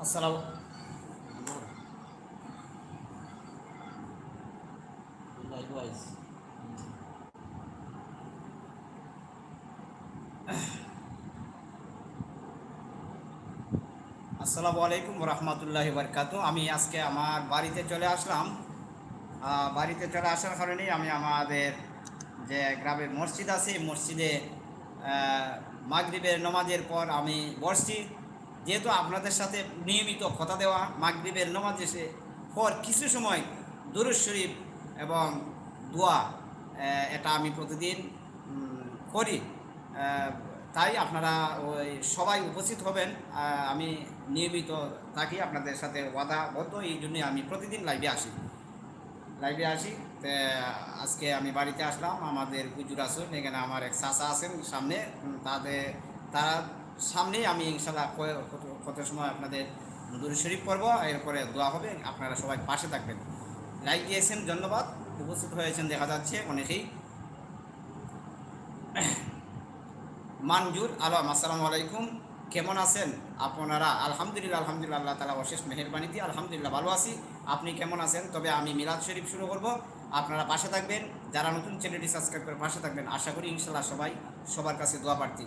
আসসালাম. আসসালামু আলাইকুম রহমতুল্লাহ বরকাত আমি আজকে আমার বাড়িতে চলে আসলাম বাড়িতে চলে আসার কারণেই আমি আমাদের যে গ্রামে মসজিদ আছে মসজিদে মাগরিবের নমাজের পর আমি বসছি যেহেতু আপনাদের সাথে নিয়মিত কথা দেওয়া, মাগরিবের নমাজ এসে পর কিছু সময় দুরুজ শরীফ এবং দোয়া এটা আমি প্রতিদিন করি। তাই আপনারা ওই সবাই উপস্থিত হবেন। আমি নিয়মিত থাকি আপনাদের সাথে ওয়াদাবদ্ধ এই জন্যই আমি প্রতিদিন লাইভে আসি। লাইভে আসি আজকে আমি বাড়িতে আসলাম, আমাদের হুজুর আসুন এখানে আমার এক চাচা আছেন সামনে তাদের, তারা সামনেই আমি ইনশাল্লাহ কত- সময় আপনাদের দূর শরীফ পড়ব, এরপরে দোয়া হবে, আপনারা সবাই পাশে থাকবেন। লাইক দিয়েছেন, ধন্যবাদ। উপস্থিত হয়েছেন, দেখা যাচ্ছে অনেকেই। মানজুর, আলম, আসসালামু আলাইকুম। কেমন আছেন? আপনারা, আলহামদুলিল্লাহ আলহামদুলিল্লাহ, আল্লাহ তালা অশেষ মেহরবানিতে, আলহামদুলিল্লাহ ভালো আছি। আপনি কেমন আছেন? তবে আমি মিলাদ শরীফ শুরু করব। আপনারা পাশে থাকবেন। যারা নতুন চ্যানেলটি সাবস্ক্রাইব করে পাশে থাকবেন, আশা করি ইনশাল্লাহ সবাই সবার কাছে দোয়া প্রার্থী।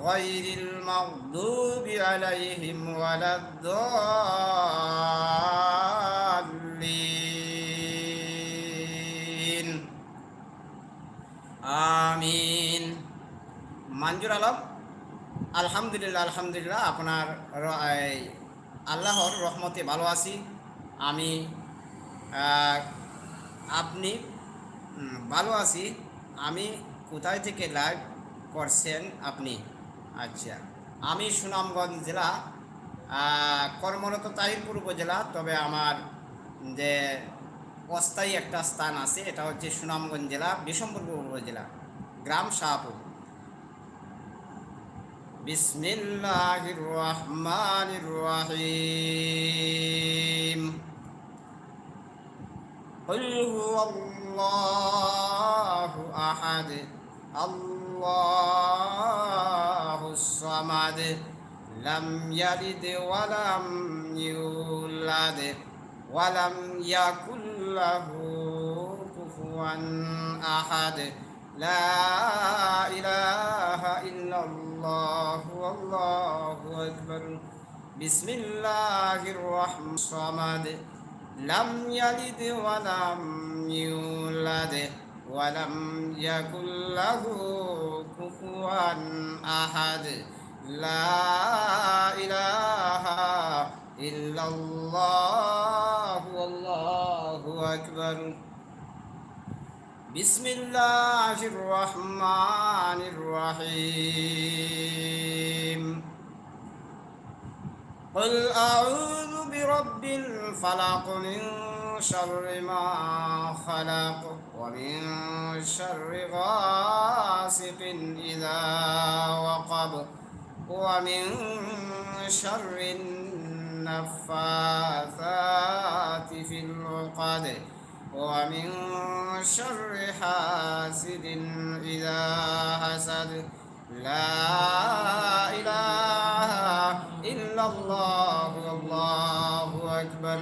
غير المغضوب عليهم ولا الضالين আমিন মঞ্জুর আলম আলহামদুলিল্লাহ আলহামদুলিল্লাহ আপনার র- এই আল্লাহর রহমতে ভালো আছি আমি আহ, আপনি উম, ভালো আছি আমি কোথায় থেকে লাইভ করছেন আপনি আচ্ছা আমি সুনামগঞ্জ জেলা আহ, কর্মরত তাহিরপুর উপজেলা তবে আমার যে অস্থায়ী একটা স্থান আছে এটা হচ্ছে সুনামগঞ্জ জেলা বিশম্বরপুর উপজেলা গ্রাম শাহপুর বিসমিল্লাহির রহমানির রহিম قل هو الله أحد الله الصمد لم يلد ولم يولد ولم يكن له كفوا أحد لا إله إلا الله والله أكبر بسم الله الرحمن الصمد لم يلد ولم يولد ولم يكن له كفوا أحد. لا إله إلا الله والله أكبر. بسم الله الرحمن الرحيم. قل أعوذ برب الفلق من شر ما خلق ومن شر غاسق إذا وقب ومن شر النفاثات في العقد ومن شر حاسد إذا حسد. لا إله إلا الله والله أكبر.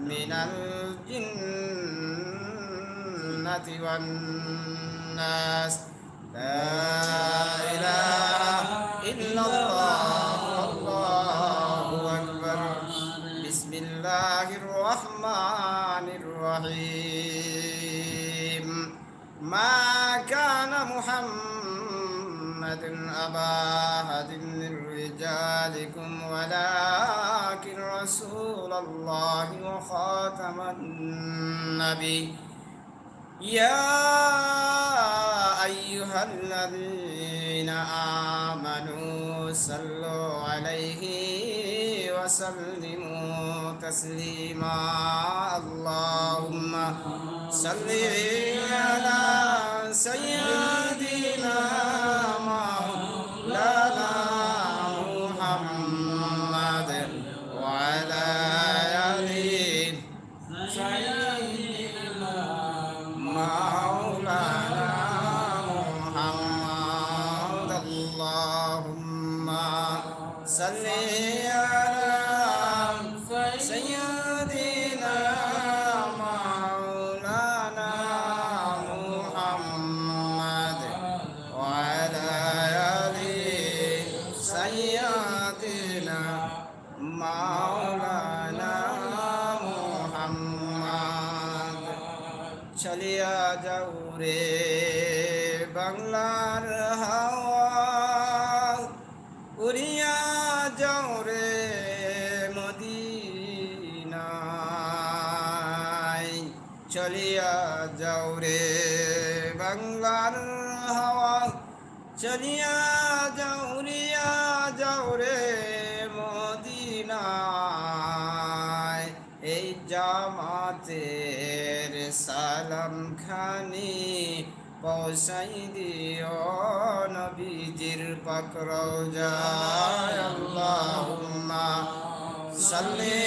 من الجنة والناس. لا إله إلا الله الله أكبر. بسم الله الرحمن الرحيم. ما كان محمد أبا أحد من رجالكم ولكن رسول الله وخاتم النبي. يا أيها الذين آمنوا صلوا عليه وسلموا تسليما. اللهم صل على سيدنا চলিয়া যাও রে বাংলার হাওয়া। চলিয়া যাও রিয়া যাও রে মদিনায়। এই জামাতের সালাম খানি পৌঁছাই দিও নবীজির পাকড়াও যায় আল্লাহুম্মা সাল্লি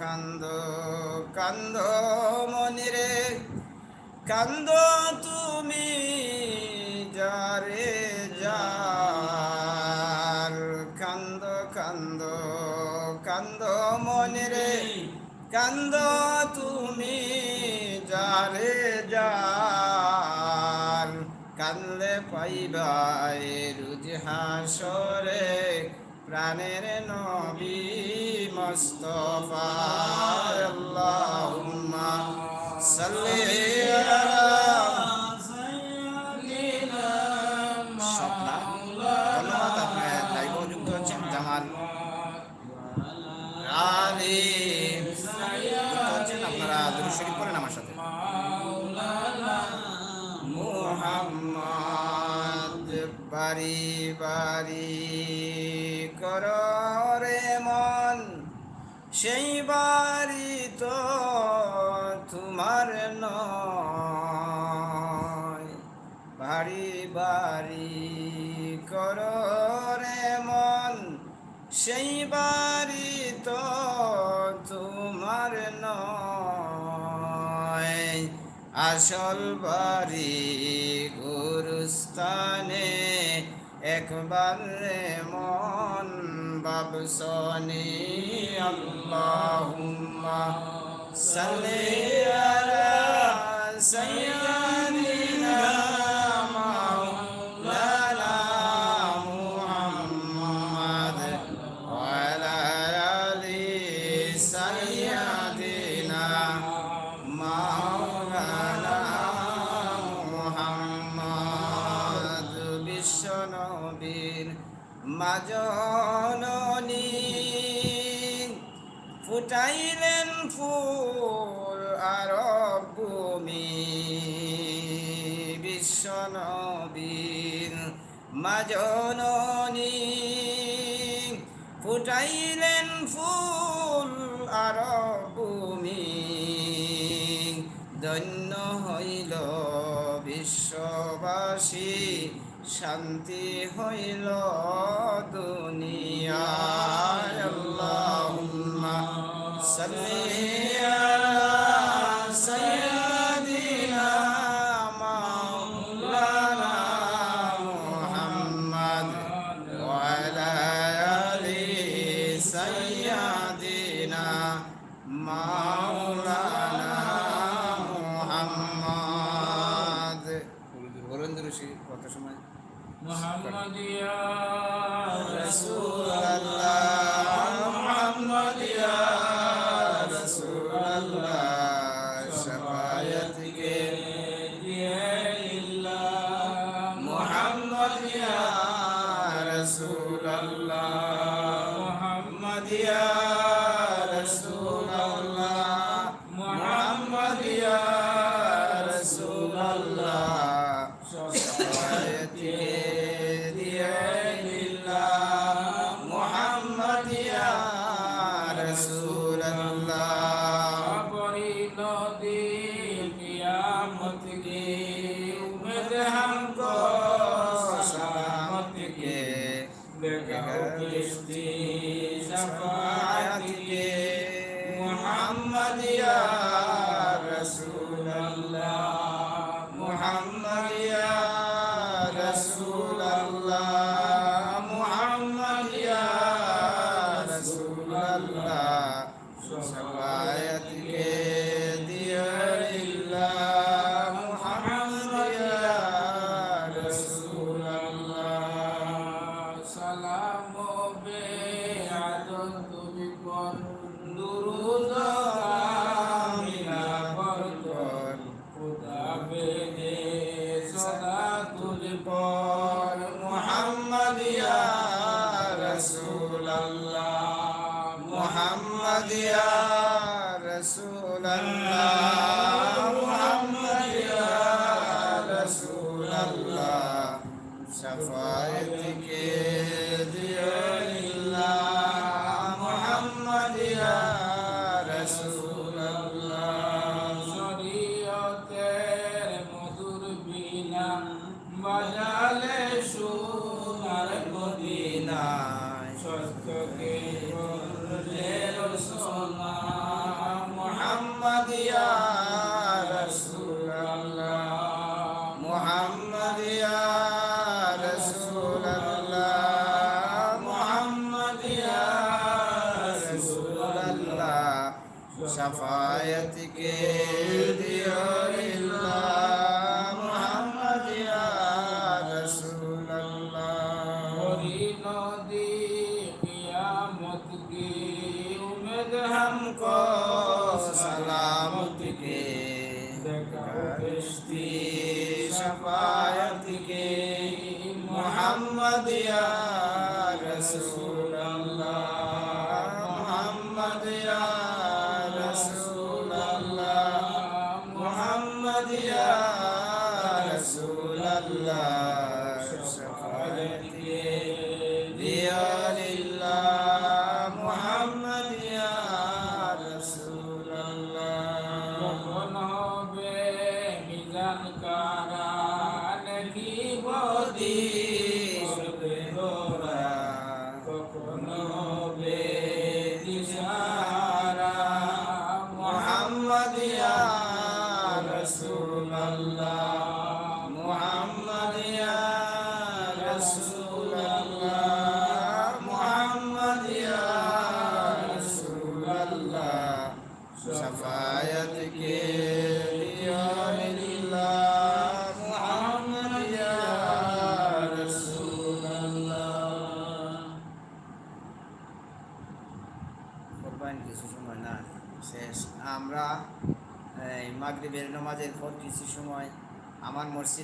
কান্দ কান্দ কান্দ মনিরে, কান্দ তুমি যারে যার। কান্দ কান্দ কান্দ মনিরে, কান্দ তুমি যারে যার। কান্দলে পাইবাই রুজ হাসরে প্রাণের নবী মস্তফা আল্লাহুম্মা সাল্লি আলা স্বপ্না ধন্যবাদ আপনার লাইভ হচ্ছেন জামাল আলী হচ্ছেন আপনারা দুরূদ শরীফ পড়েন আমার সাথে মুহাম্মদ বাড়ি বাড়ি সেই বাড়ি তো তোমার নয়। বাড়ি করে মন। সেই বাড়ি তো তোমার নয়। আসল বাড়ি গুরুস্থানে একবার মন। বাবসনে আল্লাহুম্মা সাল্লি আলা সাইয়্যিদিনা ফুটাইলেন ফুল আর ভূমি বিশ্বনবীর মাজননী ফুটাইলেন ফুল আর ভূমি ধন্য হইল বিশ্ববাসী, শান্তি হইল দুনিয়া। Amém.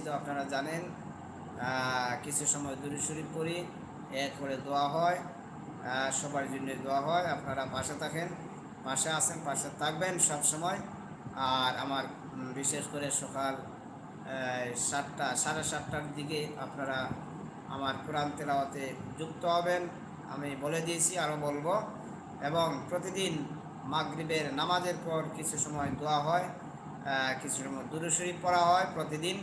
তো আপনারা জানেন কিছু সময় দূরে শরীফ পড়ি এরপরে দোয়া হয় সবার জন্য দোয়া হয়। আপনারা পাশে থাকেন, পাশে আসেন পাশে থাকবেন সব সময়। আর আমার বিশেষ করে সকাল সাতটা, সাড়ে সাতটার দিকে আপনারা আমার কোরআন তেলাওয়াতে যুক্ত হবেন। আমি বলে দিয়েছি আরও বলব। এবং প্রতিদিন মাগরিবের নামাজের পর কিছু সময় দোয়া হয় কিছু সময় দুরুশরীফ পড়া হয় প্রতিদিন।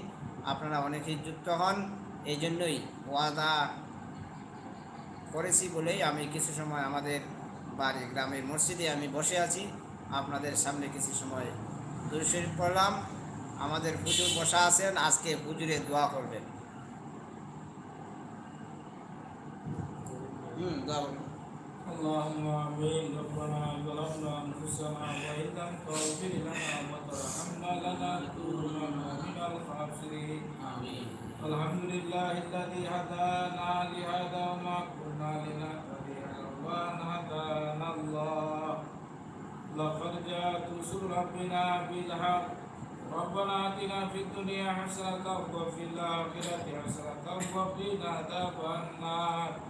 আপনারা অনেকেই যুক্ত হন এই জন্যই ওয়াদা করেছি বলেই আমি কিছু সময় আমাদের বাড়ি গ্রামের মসজিদে আমি বসে আছি। আপনাদের সামনে কিছু সময় দুরু শরীফ পড়লাম। আমাদের হুজুর বসা আছেন, আজকে হুজুরে দোয়া করবেন। হুম, দোয়া করবেন। اللهم آمين. ربنا ظلمنا أنفسنا وإن لم تغفر لنا وترحمنا لنكونن من الخاسرين. آمين. الحمد لله الذي هدانا لهذا وما كنا لنهتدي لولا أن هدانا الله. لقد جاءت رسل ربنا بالحق. ربنا آتنا في الدنيا حسنة وفي الآخرة حسنة وقنا عذاب النار.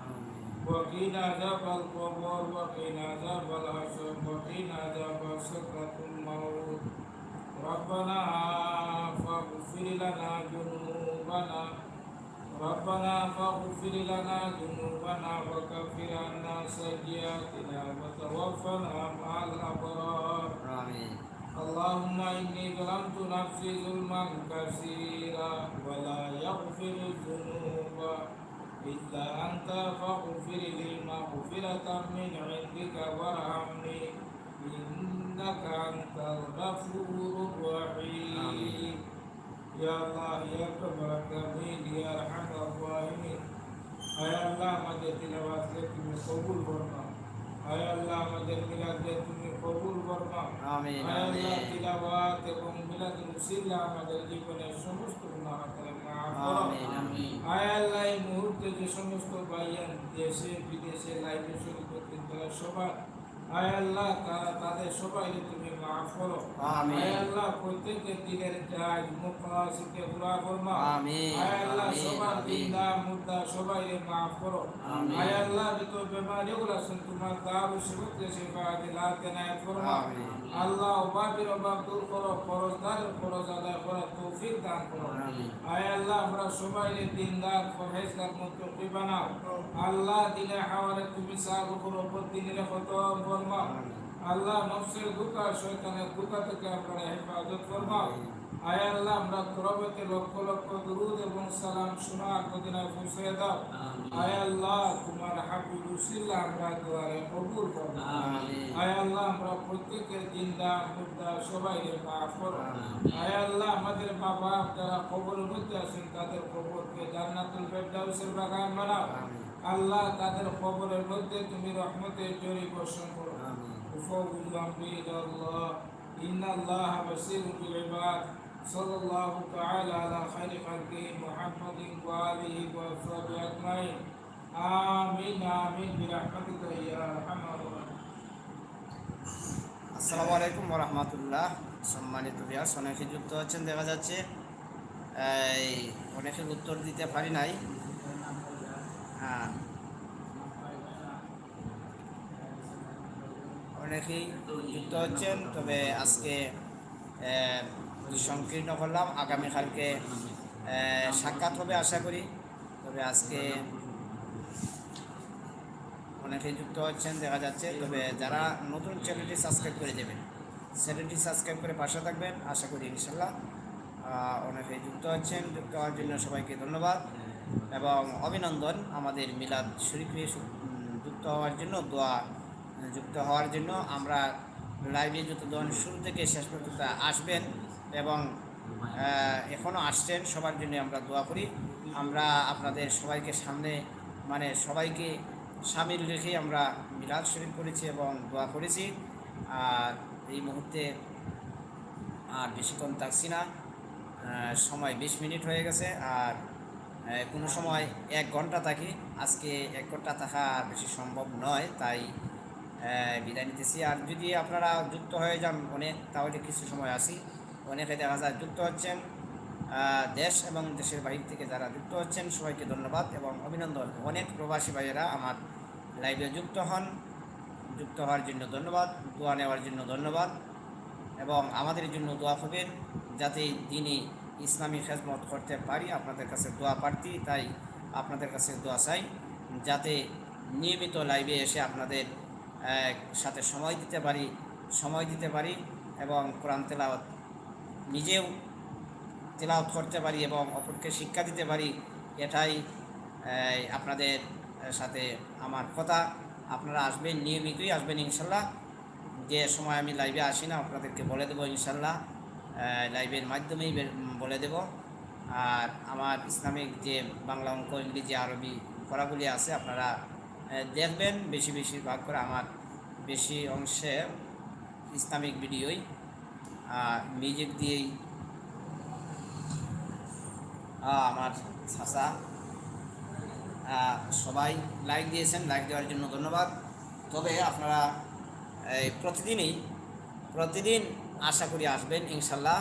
وقنا عذاب القبر وقنا عذاب الحشر وقنا عذاب سكرة الموت ربنا فاغفر لنا ذنوبنا ربنا فاغفر لنا ذنوبنا وكفر عنا سيئاتنا وتوفنا مع الأبرار آمين اللهم إني ظلمت نفسي ظلما كثيرا ولا يغفر الذنوب إلا أنت فاغفر لي مغفرة من عندك وارحمني إنك أنت الغفور الرحيم يا الله يا كبر الكبير يا أرحم الراحمين আয় আল্লাহ আমাদের তিলাওয়াতকে তুমি কবুল করবা আয় আল্লাহ আমাদের মিলাদকে তুমি কবুল করবা আমিন আয় আল্লাহ আমিন তিলাওয়াত এবং মিলাদুল উসিলা আমাদের জীবনের সমস্ত গুনাহ আল্লাহ এই মুহূর্তে যে সমস্ত ভাইয়ান দেশে, বিদেশে লাইভে শুরু করতে তারা সবার আয় আল্লাহ তারা তাদের সবাই তুমি করো আমিন। আয় আল্লাহ প্রত্যেকের দিনের কাজ মুখাসিকে পুরা ফরমা আমিন, আয় সবার আমিন। মুদ্দা সবাইকে মাফ করো আমিন। আয় আল্লাহ যত বেমারি গুলো আছেন তোমার দারু শিবতে শিফা দিলাত কেনায়ত ফরমা আমিন। আল্লাহ অভাবের অভাব দূর করো ফরজদারের ফরজ আদায় করার তৌফিক দান করো। আয় আল্লাহ আমরা সবাই দিনদার ফরহেজগার মুত্তাকি বানাও আল্লাহ দিনে হাওয়ারে তুমি সাহায্য করো প্রতিদিনে কত ফরমা আল্লাহ নফসের দুকা শয়তানের দুকা থেকে আমরা হেফাজত ফরমাও আয় আল্লাহ আমরা তরবতে লক্ষ লক্ষ দুরুদ এবং সালাম শোনার মদিনায় পৌঁছে দাও। আয় আল্লাহ তোমার হাবিব উসিল্লা আমরা দুয়ারে কবুল করো আয় আল্লাহ আমরা প্রত্যেকের জিন্দা মুর্দা সবাই মাফ করো। আয় আল্লাহ আমাদের বাবা যারা কবরের মধ্যে আছেন তাদের কবরকে জান্নাতুল ফেরদাউসের বাগান বানাও। আল্লাহ তাদের কবরের মধ্যে তুমি রহমতের জরি বর্ষণ করো। আমিন। وفوض أمري إلى الله إن الله بصير بالعباد صلى الله تعالى على خير خلقه محمد وآله وصحبه أجمعين آمين آمين برحمتك يا أرحم الراحمين আসসালামু আলাইকুম রহমতুল্লাহ সম্মানিত বিয়াস অনেকে যুক্ত হচ্ছেন দেখা যাচ্ছে এই অনেকে উত্তর দিতে পারি নাই হ্যাঁ অনেকেই যুক্ত হচ্ছেন? তবে আজকে সংকীর্ণ করলাম। আগামীকালকে সাক্ষাৎ হবে আশা করি। তবে আজকে অনেকেই যুক্ত হচ্ছেন দেখা যাচ্ছে। তবে যারা নতুন চ্যানেলটি সাবস্ক্রাইব করে দেবেন চ্যানেলটি সাবস্ক্রাইব করে পাশে থাকবেন। আশা করি ইনশাল্লাহ আহ, অনেকেই যুক্ত হচ্ছেন। যুক্ত হওয়ার জন্য সবাইকে ধন্যবাদ এবং অভিনন্দন আমাদের মিলাদ শরীফে যুক্ত হওয়ার জন্য দোয়া যুক্ত হওয়ার জন্য আমরা লাইভে যতজন শুরু থেকে শেষ পর্যন্ত আসবেন এবং এখনও আসছেন, সবার জন্য আমরা দোয়া করি। আমরা আপনাদের সবাইকে সামনে মানে সবাইকে সামিল রেখে আমরা মিলাদ শরীফ করেছি এবং দোয়া করেছি। আর এই মুহূর্তে আর বেশিক্ষণ থাকছি না। সময় বিশ মিনিট হয়ে গেছে আর কোনো সময় এক ঘণ্টা থাকি। আজকে এক ঘণ্টা থাকা বেশি সম্ভব নয়, তাই বিদায় নিতেছি। আর যদি আপনারা যুক্ত হয়ে যান অনেক তাহলে কিছু সময় আসি। অনেকে দেখা যায় যুক্ত হচ্ছেন দেশ এবং দেশের বাইরে থেকে যারা যুক্ত হচ্ছেন, সবাইকে ধন্যবাদ এবং অভিনন্দন। অনেক প্রবাসী ভাইয়েরা আমার লাইভে যুক্ত হন। যুক্ত হওয়ার জন্য ধন্যবাদ, দোয়া নেওয়ার জন্য ধন্যবাদ এবং আমাদের জন্য দোয়া করবেন যাতে দিনে ইসলামী খেজমত করতে পারি, আপনাদের কাছে দোয়া প্রার্থী, তাই আপনাদের কাছে দোয়া চাই। যাতে নিয়মিত লাইভে এসে আপনাদের সাথে সময় দিতে পারি, সময় দিতে পারি এবং কোরআন তেলাওয়াত নিজেও তেলাওয়াত করতে পারি এবং অপরকে শিক্ষা দিতে পারি, এটাই আপনাদের সাথে আমার কথা। আপনারা আসবেন, নিয়মিতই আসবেন ইনশাল্লাহ। যে সময় আমি লাইভে আসি না, আপনাদেরকে বলে দেবো ইনশাল্লাহ। লাইভের মাধ্যমেই বলে দেব। আর আমার ইসলামিক যে বাংলা অঙ্ক, ইংরেজি, আরবি পড়াগুলি আছে, আপনারা দেখবেন বেশি বেশি ভাগ করে আমার বেশি অংশে ইসলামিক ভিডিওই আর মিউজিক দিয়েই। আমার আহ, সবাই লাইক দিয়েছেন লাইক দেওয়ার জন্য ধন্যবাদ। তবে আপনারা প্রতিদিনই প্রতিদিন আশা করি আসবেন ইনশাল্লাহ।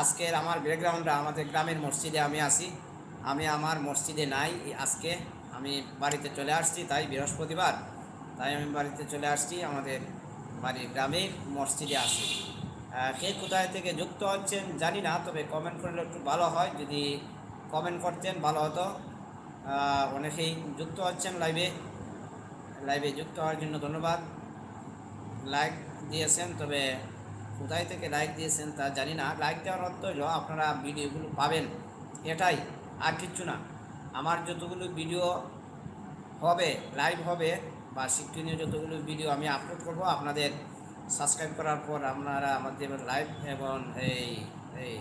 আজকের আমার ব্যাকগ্রাউন্ডটা আমাদের গ্রামের মসজিদে আমি আসি আমি আমার মসজিদে নাই আজকে। আমি বাড়িতে চলে আসছি, তাই বৃহস্পতিবার। তাই আমি বাড়িতে চলে আসছি, আমাদের বাড়ির গ্রামের মসজিদে আসি। কে কোথায় থেকে যুক্ত হচ্ছেন জানি না, তবে কমেন্ট করলে একটু ভালো হয়। যদি কমেন্ট করতেন, ভালো হতো। অনেকেই যুক্ত হচ্ছেন লাইভে লাইভে যুক্ত হওয়ার জন্য ধন্যবাদ। লাইক দিয়েছেন, তবে কোথায় থেকে লাইক দিয়েছেন তা জানি না। লাইক দেওয়ার অর্থ হলো আপনারা ভিডিওগুলো পাবেন। এটাই, আর কিচ্ছু না। আমার যতগুলো ভিডিও হবে লাইভ হবে বা শিক্ষণীয় যতগুলো ভিডিও আমি আপলোড করব, আপনাদের সাবস্ক্রাইব করার পর আপনারা আমাদের লাইভ এবং এই এই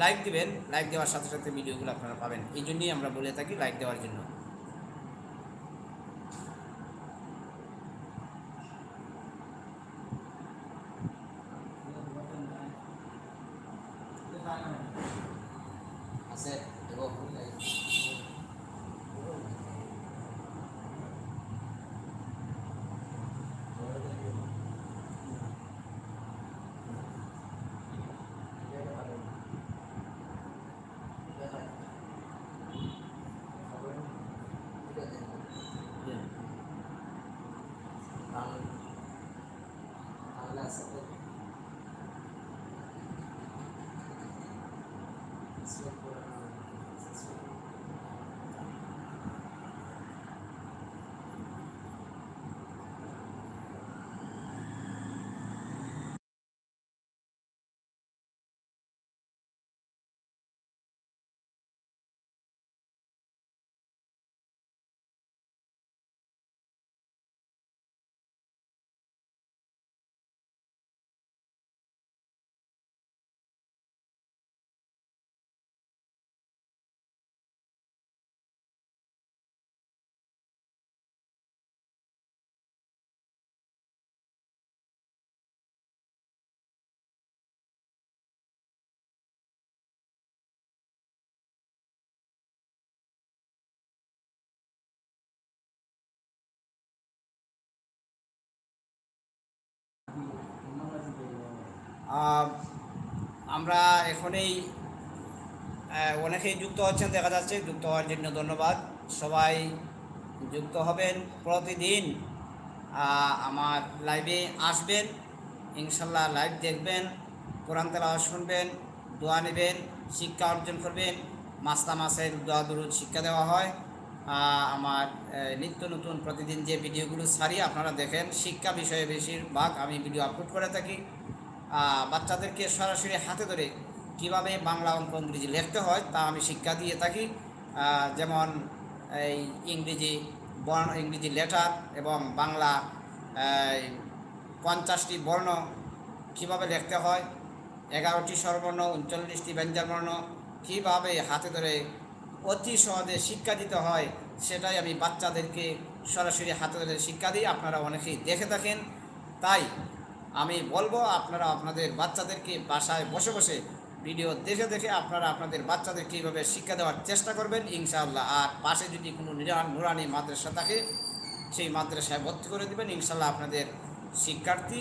লাইক দেবেন। লাইক দেওয়ার সাথে সাথে ভিডিওগুলো আপনারা পাবেন। এই জন্যই আমরা বলে থাকি লাইক দেওয়ার জন্য। আমরা এখনই অনেকেই যুক্ত হচ্ছেন, দেখা যাচ্ছে, যুক্ত হওয়ার জন্য ধন্যবাদ। সবাই যুক্ত হবেন, প্রতিদিন আমার লাইভে আসবেন, ইনশাল্লাহ লাইভ দেখবেন, কোরআন তেলাওয়াত শুনবেন, দোয়া নেবেন, শিক্ষা অর্জন করবেন মাস্তা মাসের দোয়া দুরুদ শিক্ষা দেওয়া হয়। আমার নিত্য নতুন প্রতিদিন যে ভিডিওগুলো সারি আপনারা দেখেন, শিক্ষা বিষয়ে বেশিরভাগ আমি ভিডিও আপলোড করে থাকি। বাচ্চাদেরকে সরাসরি হাতে ধরে কীভাবে বাংলা অঙ্ক ইংরেজি লিখতে হয় তা আমি শিক্ষা দিয়ে থাকি। যেমন এই ইংরেজি বর্ণ, ইংরেজি লেটার এবং বাংলা পঞ্চাশটি বর্ণ কীভাবে লিখতে হয়, এগারোটি স্বরবর্ণ, উনচল্লিশটি ব্যঞ্জন বর্ণ কীভাবে হাতে ধরে অতি সহজে শিক্ষা দিতে হয় সেটাই আমি বাচ্চাদেরকে সরাসরি হাতে ধরে শিক্ষা দিই। আপনারা অনেকেই দেখে থাকেন। তাই আমি বলব আপনারা আপনাদের বাচ্চাদেরকে বাসায় বসে বসে ভিডিও দেখে দেখে আপনারা আপনাদের বাচ্চাদেরকে এইভাবে শিক্ষা দেওয়ার চেষ্টা করবেন, ইনশাআল্লাহ। আর পাশে যদি কোনো নিরান নুরানি মাদ্রাসা থাকে, সেই মাদ্রাসায় ভর্তি করে দেবেন ইনশাল্লাহ আপনাদের শিক্ষার্থী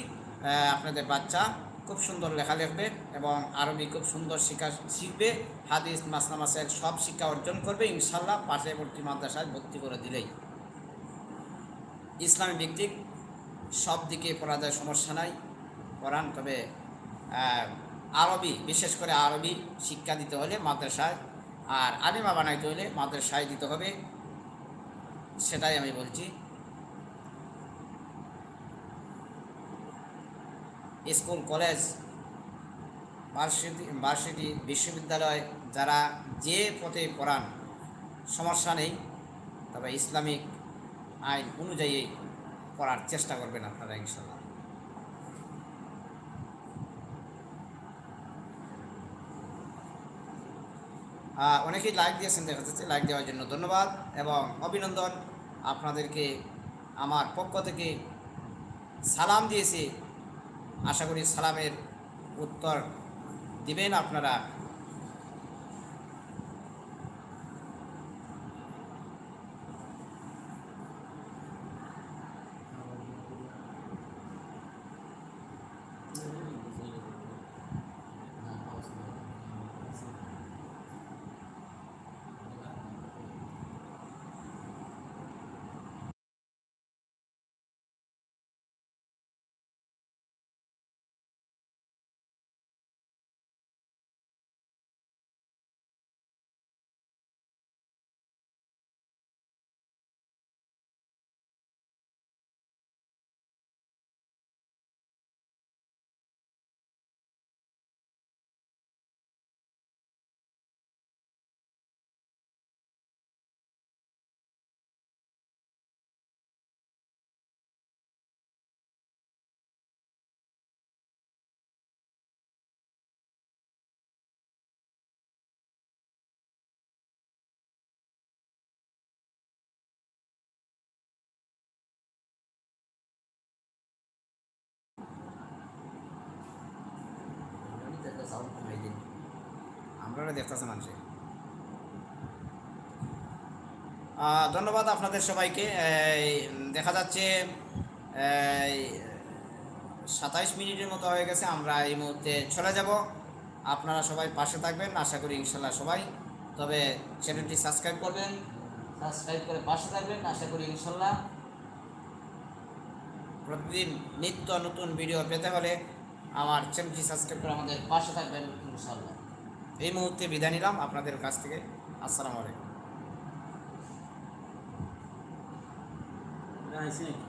আপনাদের বাচ্চা খুব সুন্দর লেখা লিখবে এবং আরবি খুব সুন্দর শিক্ষা শিখবে, হাদিস মাসনা মাসের সব শিক্ষা অর্জন করবে ইনশাল্লাহ পার্শ্ববর্তী মাদ্রাসায় ভর্তি করে দিলেই। ইসলামী ভিত্তিক সব দিকে পড়া যায় সমস্যা নাই। পড়ান তবে আরবি, বিশেষ করে আরবি শিক্ষা দিতে হলে মাদ্রাসায়, আর আলিমা বানাইতে হলে মাদ্রাসায় দিতে হবে। সেটাই আমি বলছি। স্কুল, কলেজ, ভার্সিটি ভার্সিটি, বিশ্ববিদ্যালয়, যারা যে পথে পড়ান, সমস্যা নেই, তবে ইসলামিক আইন অনুযায়ী পড়ার চেষ্টা করবেন আপনারা, ইনশাল্লাহ। অনেকেই লাইক দিয়েছেন, দেখা যাচ্ছে লাইক দেওয়ার জন্য ধন্যবাদ এবং অভিনন্দন আপনাদেরকে আমার পক্ষ থেকে। সালাম দিয়েছি। আশা করি সালামের উত্তর দিবেন আপনারা। সাউন্ড কমাই দিন আপনারা দেখতেছে মানুষে। আহ, ধন্যবাদ আপনাদের সবাইকে। দেখা যাচ্ছে সাতাইশ মিনিটের মতো হয়ে গেছে আমরা এই মুহূর্তে চলে যাব। আপনারা সবাই পাশে থাকবেন আশা করি ইনশাল্লাহ সবাই। তবে চ্যানেলটি সাবস্ক্রাইব করবেন সাবস্ক্রাইব করে পাশে থাকবেন আশা করি ইনশাল্লাহ। প্রতিদিন নিত্য নতুন ভিডিও পেতে হলে আমার চ্যানেলটি সাবস্ক্রাইব করে আমাদের পাশে থাকবেন ইনশাল্লাহ এই মুহূর্তে বিদায় নিলাম আপনাদের কাছ থেকে। আসসালামু আলাইকুম। আইসি নাকি?